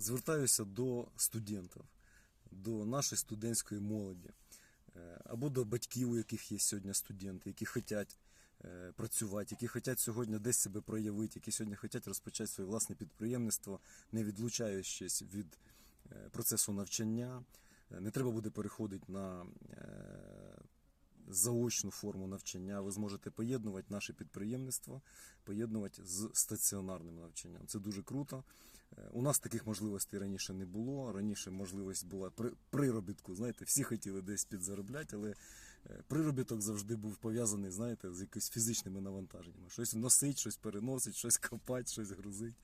Звертаюся до студентів, до нашої студентської молоді е, або до батьків, у яких є сьогодні студенти, які хочуть е, працювати, які хочуть сьогодні десь себе проявити, які сьогодні хочуть розпочати своє власне підприємництво, не відлучаючись від е, процесу навчання. Не треба буде переходити на заочну форму навчання. Ви зможете поєднувати наше підприємництво, поєднувати з стаціонарним навчанням. Це дуже круто. Е, У нас таких можливостей раніше не було. Раніше можливість була при приробітку. Знаєте, всі хотіли десь підзаробляти, але е, приробіток завжди був пов'язаний, знаєте, з якимись фізичними навантаженнями. Щось носить, щось переносить, щось копати, щось грузить.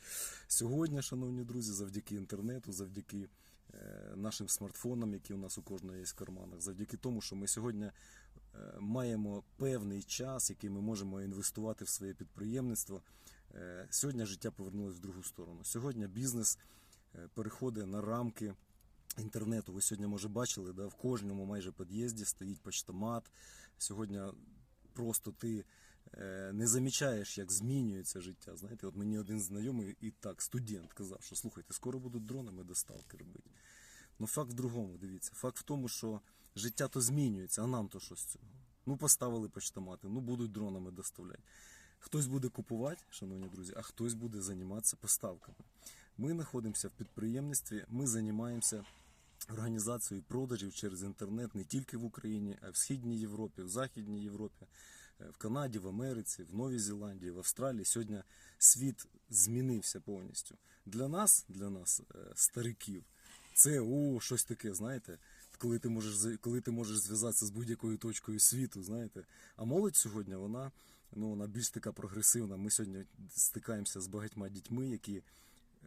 Сьогодні, шановні друзі, завдяки інтернету, завдяки е, нашим смартфонам, які у нас у кожного є в карманах, завдяки тому, що ми сьогодні маємо певний час, який ми можемо інвестувати в своє підприємництво. Е, Сьогодні життя повернулося в другу сторону. Сьогодні бізнес е, переходить на рамки інтернету. Ви сьогодні, може, бачили, да, в кожному майже під'їзді стоїть почтомат. Сьогодні просто ти е, не замічаєш, як змінюється життя. Знаєте, от мені один знайомий і так, студент, казав, що слухайте, скоро будуть дронами доставки робити. Ну факт в другому, дивіться. Факт в тому, що життя то змінюється, а нам то що з цього? Ну, поставили почтомати, ну будуть дронами доставляти. Хтось буде купувати, шановні друзі, а хтось буде займатися поставками. Ми знаходимося в підприємництві, ми займаємося організацією продажів через інтернет не тільки в Україні, а й в Східній Європі, в Західній Європі, е, в Канаді, в Америці, в Новій Зеландії, в Австралії. Сьогодні світ змінився повністю. Для нас, для нас, е, стариків, це о, щось таке, знаєте. Коли ти можеш коли ти можеш зв'язатися з будь-якою точкою світу, знаєте. А молодь сьогодні вона ну вона більш така прогресивна. Ми сьогодні стикаємося з багатьма дітьми, які,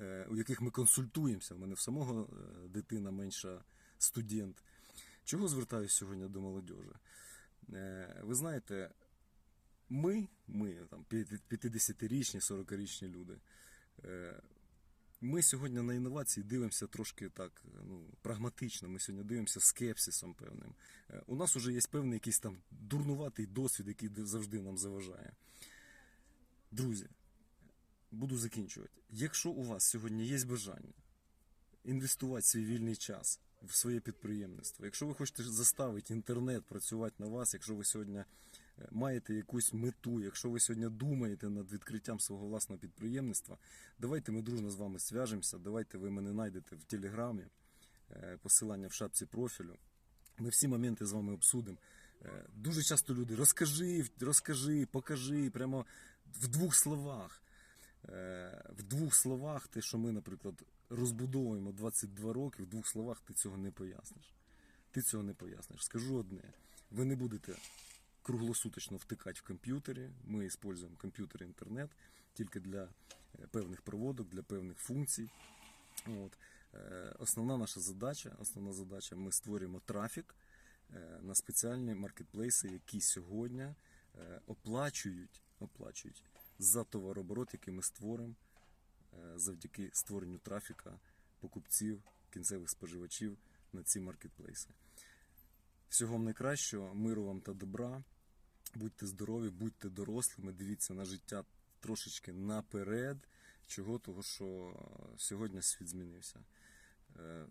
е, у яких ми консультуємося. У мене в самого е, дитина менша студент. Чого звертаюся сьогодні до молодіжі? Е, Ви знаєте, ми, ми там 50-річні, 40-річні люди. Ми сьогодні на інновації дивимося трошки так ну, прагматично. Ми сьогодні дивимося скепсисом певним. Е, У нас вже є певний якийсь там дурнуватий досвід, який завжди нам заважає. Друзі, буду закінчувати. Якщо у вас сьогодні є бажання інвестувати свій вільний час в своє підприємництво, якщо ви хочете заставити інтернет працювати на вас, якщо ви сьогодні маєте якусь мету, якщо ви сьогодні думаєте над відкриттям свого власного підприємництва, давайте ми дружно з вами зв'яжемося, давайте ви мене знайдете в телеграмі, е, посилання в шапці профілю. Ми всі моменти з вами обсудимо. Е, Дуже часто люди розкажи, розкажи, покажи, прямо в двох словах. Е, В двох словах, те, що ми, наприклад, розбудовуємо 22 роки, в двох словах ти цього не поясниш. Ти цього не поясниш. Скажу одне: ви не будете круглосуточно втикати в комп'ютері. Ми використовуємо комп'ютер і інтернет тільки для е, певних проводок, для певних функцій. От. Е, Основна наша задача, основна задача, ми створюємо трафік е, на спеціальні маркетплейси, які сьогодні оплачують, оплачують за товарооборот, який ми створимо завдяки створенню трафіка покупців, кінцевих споживачів на ці маркетплейси. Всього вам найкращого, миру вам та добра. Будьте здорові, будьте дорослими, дивіться на життя трошечки наперед. Чого? Того, що сьогодні світ змінився. Е,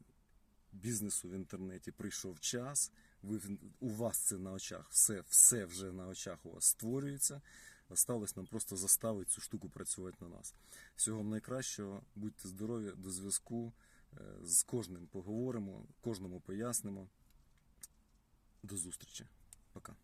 Бізнесу в інтернеті прийшов час. Ви у вас це на очах, все, все вже на очах у вас створюється. Осталось нам просто заставити цю штуку працювати на нас. Всього найкращого, будьте здорові, до зв'язку. Е, З кожним поговоримо, кожному пояснимо. До зустрічі. Пока.